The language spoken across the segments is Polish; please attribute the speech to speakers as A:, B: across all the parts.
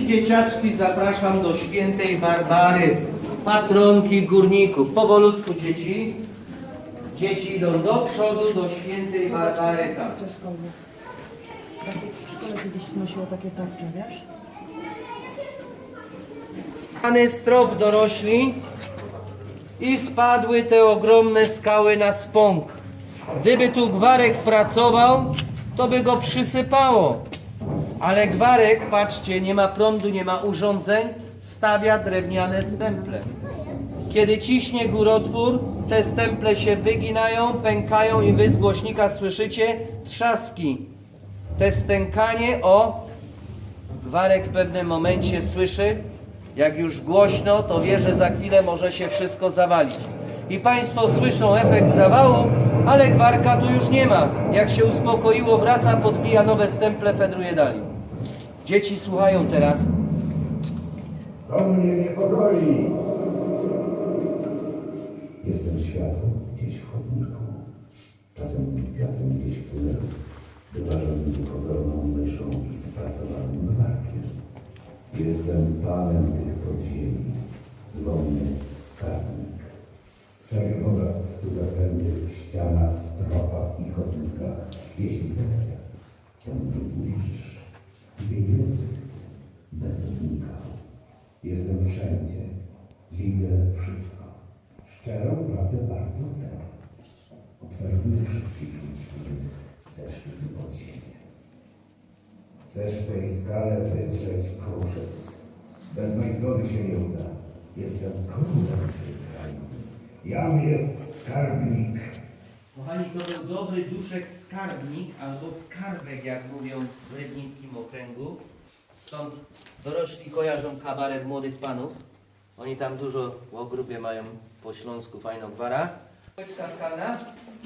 A: I dzieciaczki zapraszam do świętej Barbary, patronki górników. Powolutku dzieci. Dzieci idą do przodu, do świętej Barbary tam.
B: W szkole kiedyś nosiło takie tarcze, wiesz?
A: Pany strop dorośli i spadły te ogromne skały na spąk. Gdyby tu Gwarek pracował, to by go przysypało. Ale Gwarek, patrzcie, nie ma prądu, nie ma urządzeń, stawia drewniane stemple. Kiedy ciśnie górotwór, te stemple się wyginają, pękają i wy z głośnika słyszycie trzaski. Te stękanie, o, Gwarek w pewnym momencie słyszy, jak już głośno, to wie, że za chwilę może się wszystko zawalić. I Państwo słyszą efekt zawału, ale Gwarka tu już nie ma. Jak się uspokoiło, wraca, podbija nowe stemple, fedruje dalej. Dzieci słuchają teraz.
C: To mnie niepokoi. Jestem światłem gdzieś w chodniku. Czasem wiatrem gdzieś w tunelu. Bywarzem niepozorną myszą i spracowanym gwarkiem. Jestem panem tych podziemi. Mnie skarbnik. Strzegę bogactw tu zaklętych w ścianach, stropach i chodnikach. Jeśli zechcę, to mnie ujrzysz. Gdzie język, będę znikał. Jestem wszędzie. Widzę wszystko. Szczerą pracę bardzo cenię. Obserwuję wszystkich ludzi, którzy zeszli tu pod ziemię. Chcesz tej skale wytrzeć kruszec. Bez mojej zgody się nie uda. Jestem królem tej krainy. Jam jest skarbnik.
A: Kochani, to był dobry duszek skarbnik albo skarbek, jak mówią w rybnickim okręgu. Stąd dorośli kojarzą kabaret młodych panów. Oni tam dużo o grupie mają po śląsku fajną gwara. Kółeczka skalna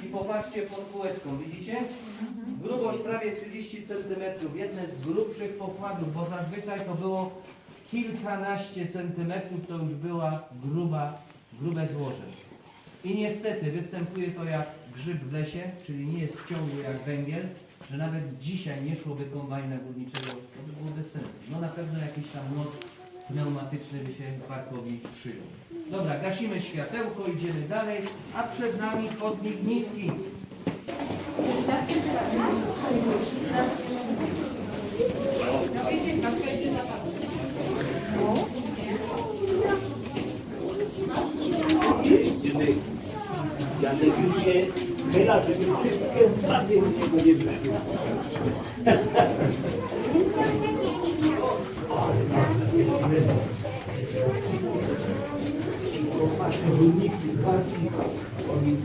A: i popatrzcie pod kółeczką, widzicie? Grubość prawie 30 cm, jedne z grubszych pokładów, bo zazwyczaj to było kilkanaście centymetrów, to już była gruba, grube złoże. I niestety występuje to jak grzyb w lesie, czyli nie jest ciągły jak węgiel, że nawet dzisiaj nie szłoby kombajna górniczego, to by było bez sensu. No na pewno jakiś tam not pneumatyczny by się parkowi przyjął. Dobra, gasimy światełko, idziemy dalej, a przed nami chodnik niski.
D: Już się schyla, żeby wszystkie straty u niego nie oni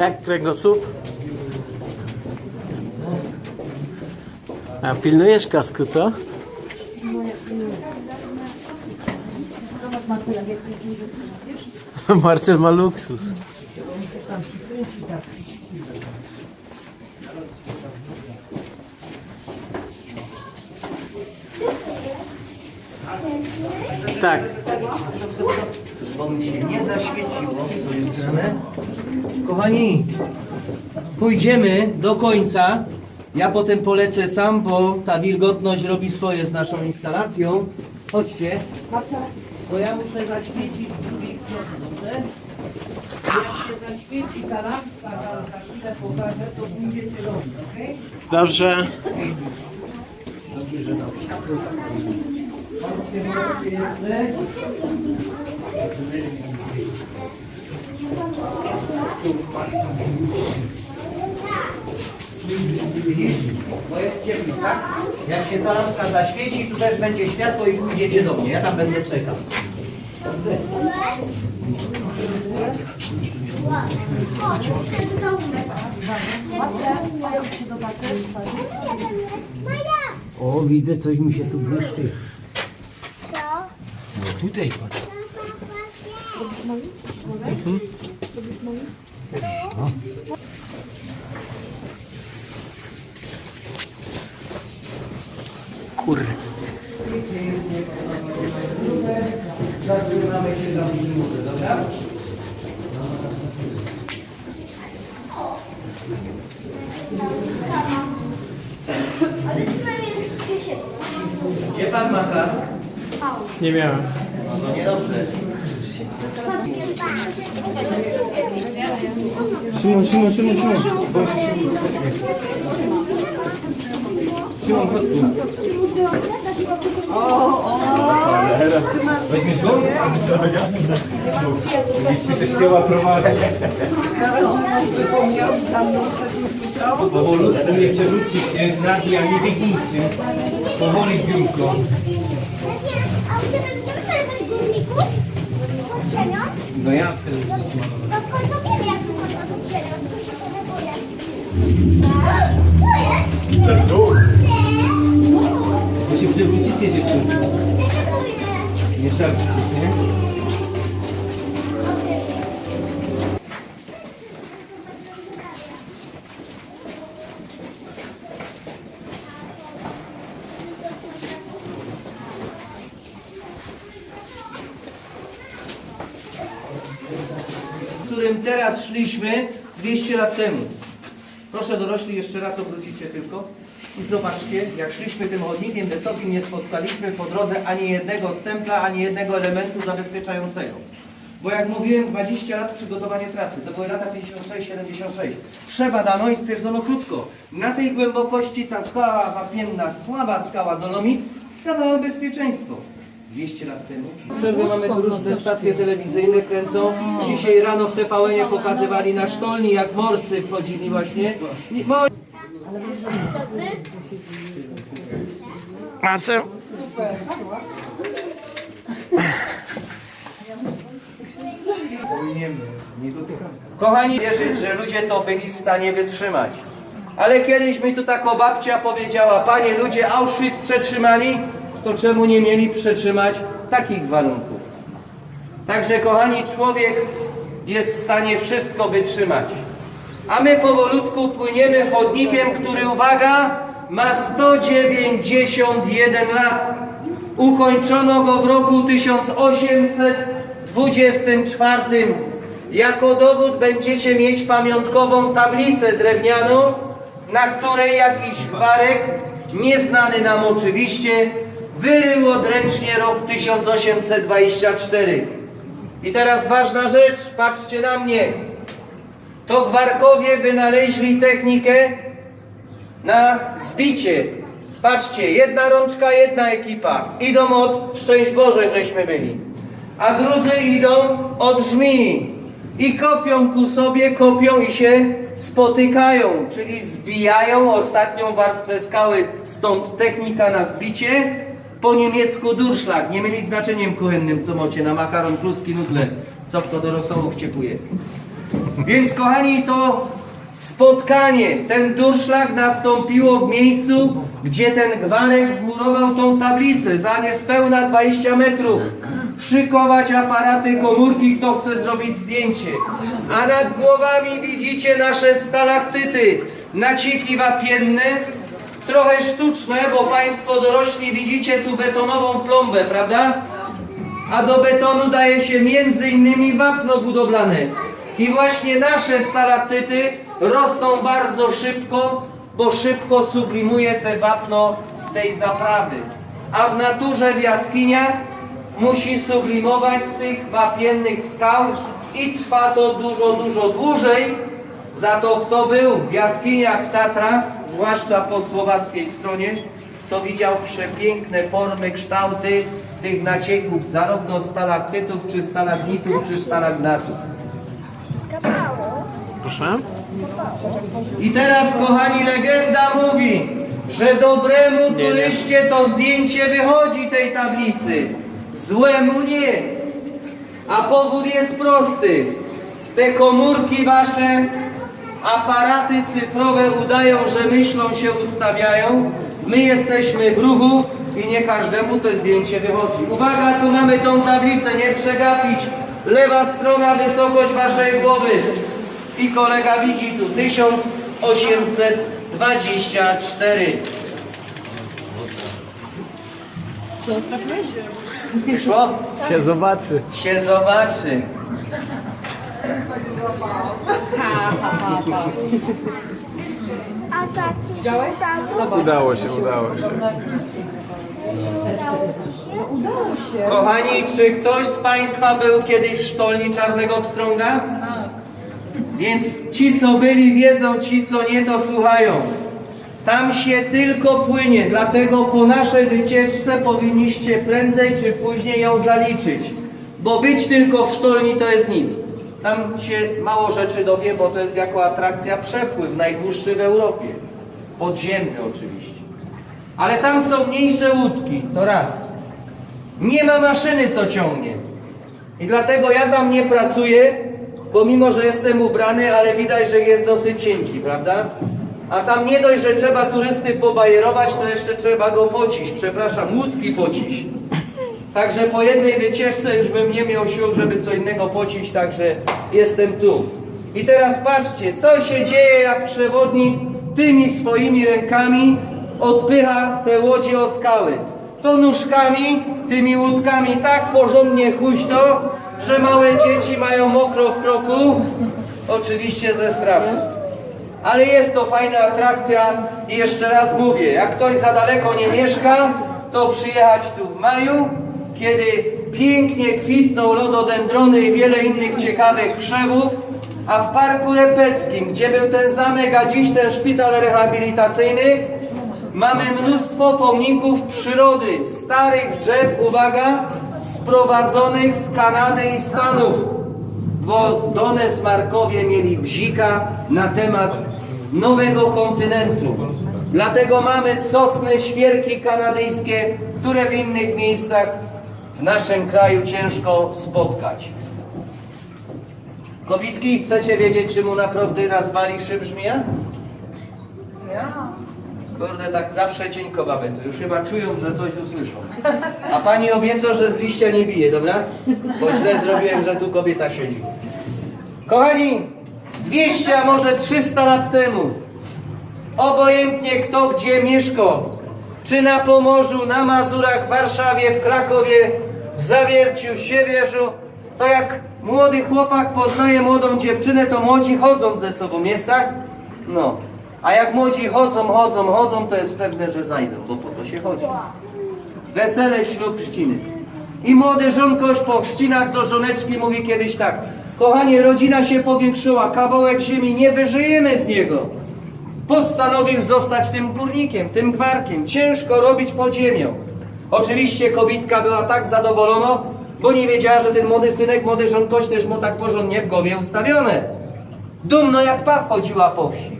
E: Jak kręgosłup? A pilnujesz kasku, co?
B: Zobacz Marcela, jak to jest nie wiesz?
E: Marcel ma luksus.
B: Tak.
A: Bo mi się nie zaświeciło. Kochani, pójdziemy do końca. Ja potem polecę sam, bo ta wilgotność robi swoje z naszą instalacją. Chodźcie, bo ja muszę zaświecić z drugiej strony, zaświeci ta lampka, za chwilę pokażę, to pójdziecie do mnie, okej?
E: Dobrze.
A: Dobrze, że nam? Bo jest ciemno, tak? Jak się ta lampka zaświeci, tu też będzie światło i pójdziecie do mnie. Ja tam będę czekał. Dobrze?
B: Się?
D: O, widzę, coś mi się tu błyszczy. No tutaj patrz.
B: Robisz moi? Mogę? Robisz moi?
E: Kurde.
A: Zatrzymamy się za murze, dobra? pan ma kask?
E: Nie miałem.
A: No to niedobrze.
F: Szymon, Szymon, Szymon, Szymon. Szymon. Weźmiesz go? Jeśli też chciała prowadzić. Powolutku nie przewrócić się, a nie biegnijcie. Powoli biurko.
G: A
F: No jasne.
G: No w końcu wiem jak wygląda pod ziemią, tylko się boję. Co jest? To jest duch.
F: To się przewrócicie dziewczyny.
G: Ja się boję.
F: Nie szarpcie, nie?
A: Którym teraz szliśmy 200 lat temu. Proszę dorośli, jeszcze raz obrócicie tylko i zobaczcie, jak szliśmy tym chodnikiem wysokim, nie spotkaliśmy po drodze ani jednego stempla, ani jednego elementu zabezpieczającego. Bo jak mówiłem, 20 lat przygotowania trasy, to były lata 56-76. Przebadano i stwierdzono krótko, na tej głębokości ta skała wapienna, słaba skała Dolomit, dawała bezpieczeństwo. 200 lat temu. Przerwy mamy tu różne stacje telewizyjne kręcą. Dzisiaj rano w TVN-ie pokazywali na sztolni, jak morsy wchodzili właśnie.
E: Marcel?
A: Kochani, wierzyć, że ludzie to byli w stanie wytrzymać. Ale kiedyś mi tu taka babcia powiedziała, panie ludzie Auschwitz przetrzymali, to czemu nie mieli przetrzymać takich warunków? Także kochani, człowiek jest w stanie wszystko wytrzymać. A my powolutku płyniemy chodnikiem, który, uwaga, ma 191 lat. Ukończono go w roku 1824. Jako dowód będziecie mieć pamiątkową tablicę drewnianą, na której jakiś gwarek, nieznany nam oczywiście, wyrył odręcznie rok 1824. I teraz ważna rzecz, patrzcie na mnie. To gwarkowie wynaleźli technikę na zbicie. Patrzcie, jedna rączka, jedna ekipa. Idą od szczęść Boże, żeśmy byli. A drudzy idą od żmii. I kopią ku sobie, kopią i się spotykają, czyli zbijają ostatnią warstwę skały. Stąd technika na zbicie. Po niemiecku Durszlag, nie mylić znaczeniem kuchennym, co macie na makaron kluski nudle, co kto do rosołów ciepuje. Więc kochani, to spotkanie, ten durszlak nastąpiło w miejscu, gdzie ten gwarek wmurował tą tablicę za niespełna 20 metrów. Szykować aparaty, komórki, kto chce zrobić zdjęcie. A nad głowami widzicie nasze stalaktyty, naciki wapienne, trochę sztuczne, bo Państwo dorośli widzicie tu betonową plombę, prawda? a do betonu daje się między innymi wapno budowlane. I właśnie nasze stalaktyty rosną bardzo szybko, bo szybko sublimuje te wapno z tej zaprawy. A w naturze w jaskiniach musi sublimować z tych wapiennych skał i trwa to dużo, dużo dłużej. Za to kto był w jaskiniach w Tatrach, zwłaszcza po słowackiej stronie, to widział przepiękne formy, kształty tych nacieków, zarówno stalaktytów, czy stalagmitów, czy stalagnatów.
E: Proszę?
A: I teraz, kochani, legenda mówi, że dobremu turyście to zdjęcie wychodzi tej tablicy, złemu nie. A powód jest prosty. Te komórki wasze, aparaty cyfrowe udają, że myślą się ustawiają. My jesteśmy w ruchu i nie każdemu to zdjęcie wychodzi. Uwaga, tu mamy tą tablicę, nie przegapić. Lewa strona, wysokość waszej głowy. I kolega widzi tu 1824.
B: Co, trafiłeś?
A: Wyszło?
E: Się zobaczy.
A: Się zobaczy.
G: A tacie
B: Widziałeś?
G: tam
E: Udało się, udało się.
G: udało
B: No udało się.
A: Kochani, czy ktoś z Państwa był kiedyś w sztolni Czarnego Pstrąga? Więc ci, co byli, wiedzą, ci, co nie, to słuchają. Tam się tylko płynie, dlatego po naszej wycieczce powinniście prędzej czy później ją zaliczyć. Bo być tylko w sztolni to jest nic. Tam się mało rzeczy dowie, bo to jest jako atrakcja przepływ, najdłuższy w Europie. Podziemny oczywiście. Ale tam są mniejsze łódki, to raz. Nie ma maszyny, co ciągnie. I dlatego ja tam nie pracuję, bo mimo, że jestem ubrany, ale widać, że jest dosyć cienki, prawda? A tam nie dość, że trzeba turysty pobajerować, to jeszcze trzeba go pocić, przepraszam, łódki pocić. Także po jednej wycieczce już bym nie miał sił, żeby co innego pocić, także jestem tu. I teraz patrzcie, co się dzieje, jak przewodnik tymi swoimi rękami odpycha te łodzie o skały. To nóżkami, tymi łódkami tak porządnie huśto, że małe dzieci mają mokro w kroku, oczywiście ze strachu. Ale jest to fajna atrakcja i jeszcze raz mówię, jak ktoś za daleko nie mieszka, to przyjechać tu w maju, kiedy pięknie kwitną lododendrony i wiele innych ciekawych krzewów, a w Parku Repeckim, gdzie był ten zamek, a dziś ten szpital rehabilitacyjny, mamy mnóstwo pomników przyrody, starych drzew, uwaga, sprowadzonych z Kanady i Stanów bo Dones Markowie mieli bzika na temat nowego kontynentu. Dlatego mamy sosny, świerki kanadyjskie, które w innych miejscach naszym kraju ciężko spotkać. Kobitki, chcecie wiedzieć, czemu naprawdę nazwali szyb żmija? Kurde, tak zawsze cienko baby tu już chyba czują, że coś usłyszą. A pani obieca, że z liścia nie bije, dobra? Bo źle zrobiłem, że tu kobieta siedzi. Kochani, 200, a może 300 lat temu, obojętnie kto gdzie mieszkał, czy na Pomorzu, na Mazurach, w Warszawie, w Krakowie, w Zawierciu, w Siewierzu, to jak młody chłopak poznaje młodą dziewczynę, to młodzi chodzą ze sobą, jest tak? No. A jak młodzi chodzą, chodzą, chodzą, to jest pewne, że zajdą, bo po to się chodzi. Wesele, ślub, chrzciny. I młode żonkoś po chrzcinach do żoneczki mówi kiedyś tak. Kochanie, rodzina się powiększyła, kawałek ziemi, nie wyżyjemy z niego. Postanowił zostać tym górnikiem, tym gwarkiem. Ciężko robić pod ziemią. Oczywiście kobitka była tak zadowolona, bo nie wiedziała, że ten młody synek, młody żonkoś też mu tak porządnie w głowie ustawione. Dumno jak paw chodziła po wsi.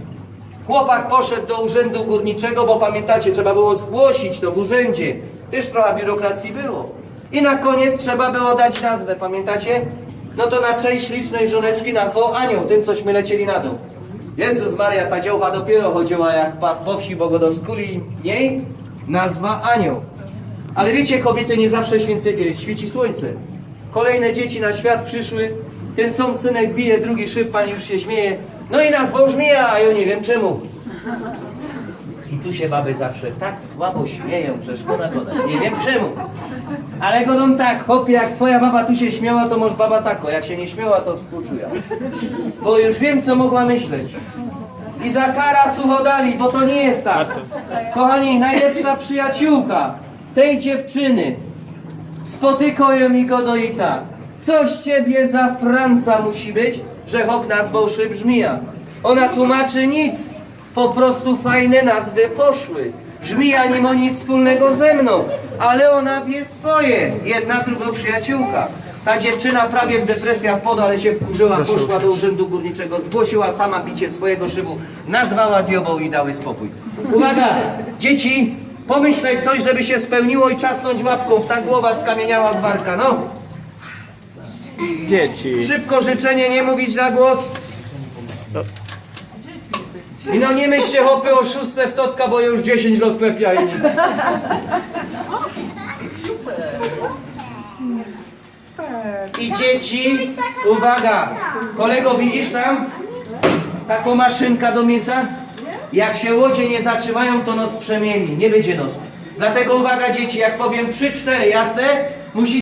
A: Chłopak poszedł do urzędu górniczego, bo pamiętacie, trzeba było zgłosić to w urzędzie. Też trochę biurokracji było. I na koniec trzeba było dać nazwę, pamiętacie? No to na cześć licznej żoneczki nazwał Anioł, tym cośmy lecieli na dół. Jezus Maria, ta dziołcha dopiero chodziła jak paw po wsi, bo go do skuli niej nazwa Anioł. Ale wiecie, kobiety nie zawsze święcej, świeci słońce. Kolejne dzieci na świat przyszły, ten sam synek bije, drugi szyb, pani już się śmieje. No i nazwał żmija, a ja nie wiem czemu. I tu się baby zawsze tak słabo śmieją, że szkoda gadać. Nie wiem czemu. Ale godą tak, hopie, jak twoja baba tu się śmiała, to może baba tako. Jak się nie śmiała, to współczuję. Bo już wiem, co mogła myśleć. I za kara suchodali, bo to nie jest tak. Kochani, najlepsza przyjaciółka tej dziewczyny spotykają mi go do i tak. Coś ciebie za Franca musi być, że hop nazwał szyb żmija. Ona tłumaczy nic. Po prostu fajne nazwy poszły. Żmija nie ma nic wspólnego ze mną, ale ona wie swoje. Jedna, druga przyjaciółka. Ta dziewczyna prawie w depresja wpadła, ale się wkurzyła, poszła do urzędu górniczego, zgłosiła sama bicie swojego szybu, nazwała diobą i dały spokój. Uwaga, dzieci, pomyśleć coś, żeby się spełniło i czasnąć łapką, w ta głowa skamieniała gwarka, no.
E: Dzieci.
A: Szybko życzenie, nie mówić na głos. I no nie myślcie hopy o szóstce w totka, bo już 10 lat klepia i nic. I dzieci, uwaga, kolego widzisz tam? Taką maszynka do mięsa? Jak się łodzie nie zatrzymają, to nos przemieli, nie będzie nos. Dlatego uwaga dzieci, jak powiem 3-4, jasne? Musi